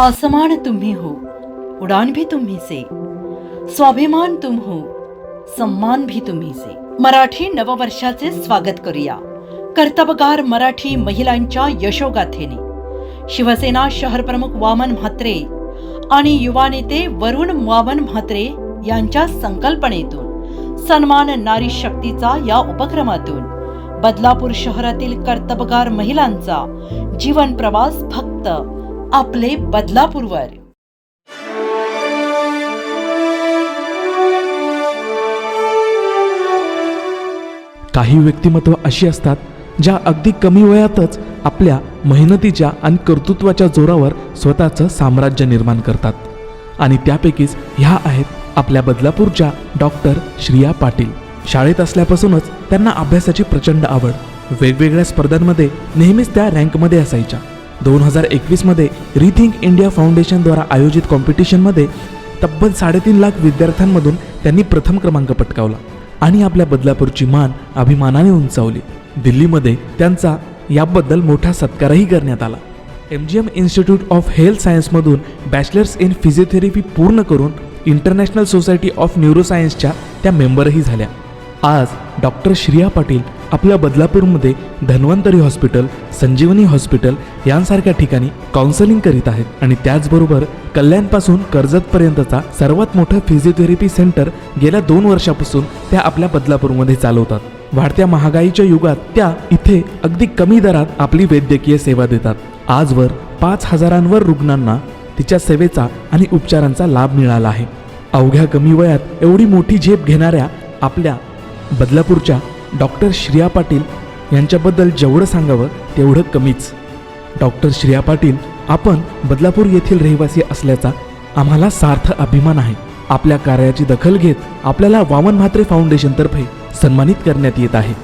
आसमान तुम्ही हो उडान भी तुम्ही से स्वाभिमान तुम हो सम्मान भी तुम्ही से. मराठी नववर्षाचे स्वागत करूया. कर्तबगार मराठी महिलांच्या यशोगाथेने. शिवसेना शहर प्रमुख वामन म्हात्रे आणि युवा नेते वरुण वामन म्हात्रे यांच्या संकल्पनेतून सन्मान नारी शक्तीचा या उपक्रमातून बदलापूर शहरातील कर्तबगार महिलांचा जीवन प्रवास फक्त आपले बदलापूरवर. काही व्यक्तिमत्व अशी असतात ज्या अगदी कमी वयातच आपल्या मेहनतीच्या आणि कर्तृत्वाच्या जोरावर स्वतःचं साम्राज्य निर्माण करतात. आणि त्यापैकीच ह्या आहेत आपल्या बदलापूरच्या डॉक्टर श्रिया पाटील. शाळेत असल्यापासूनच त्यांना अभ्यासाची प्रचंड आवड. वेगवेगळ्या स्पर्धांमध्ये नेहमीच त्या रँकमध्ये असायच्या. दोन हजार एकवीसमध्ये रिथिंक इंडिया फाउंडेशनद्वारा आयोजित कॉम्पिटिशनमध्ये तब्बल साडेतीन लाख विद्यार्थ्यांमधून त्यांनी प्रथम क्रमांक पटकावला आणि आपल्या बदलापूरची मान अभिमानाने उंचावली. दिल्लीमध्ये त्यांचा याबद्दल मोठा सत्कारही करण्यात आला. M G M institute of health सायन्समधून bachelors in physiotherapy पूर्ण करून इंटरनॅशनल सोसायटी ऑफ न्यूरोसायन्सच्या त्या मेंबरही झाल्या. आज डॉक्टर श्रिया पाटील आपल्या बदलापूरमध्ये धन्वंतरी हॉस्पिटल संजीवनी हॉस्पिटल यांसारख्या ठिकाणी काउन्सलिंग करीत आहेत. आणि त्याचबरोबर कल्याणपासून कर्जतपर्यंतचा सर्वात मोठं फिजिओथेरपी सेंटर गेल्या दोन वर्षापासून त्या आपल्या बदलापूरमध्ये चालवतात. वाढत्या महागाईच्या युगात त्या इथे अगदी कमी दरात आपली वैद्यकीय सेवा देतात. आजवर पाच हजारांवर रुग्णांना तिच्या सेवेचा आणि उपचारांचा लाभ मिळाला आहे. अवघ्या कमी वयात एवढी मोठी झेप घेणाऱ्या आपल्या बदलापूरच्या डॉक्टर श्रिया पाटील यांच्याबद्दल जेवढं सांगावं तेवढं कमीच. डॉक्टर श्रिया पाटील आपण बदलापूर येथील रहिवासी असल्याचा आम्हाला सार्थ अभिमान आहे. आपल्या कार्याची दखल घेत आपल्याला वामन म्हात्रे फाउंडेशनतर्फे सन्मानित करण्यात येत आहे.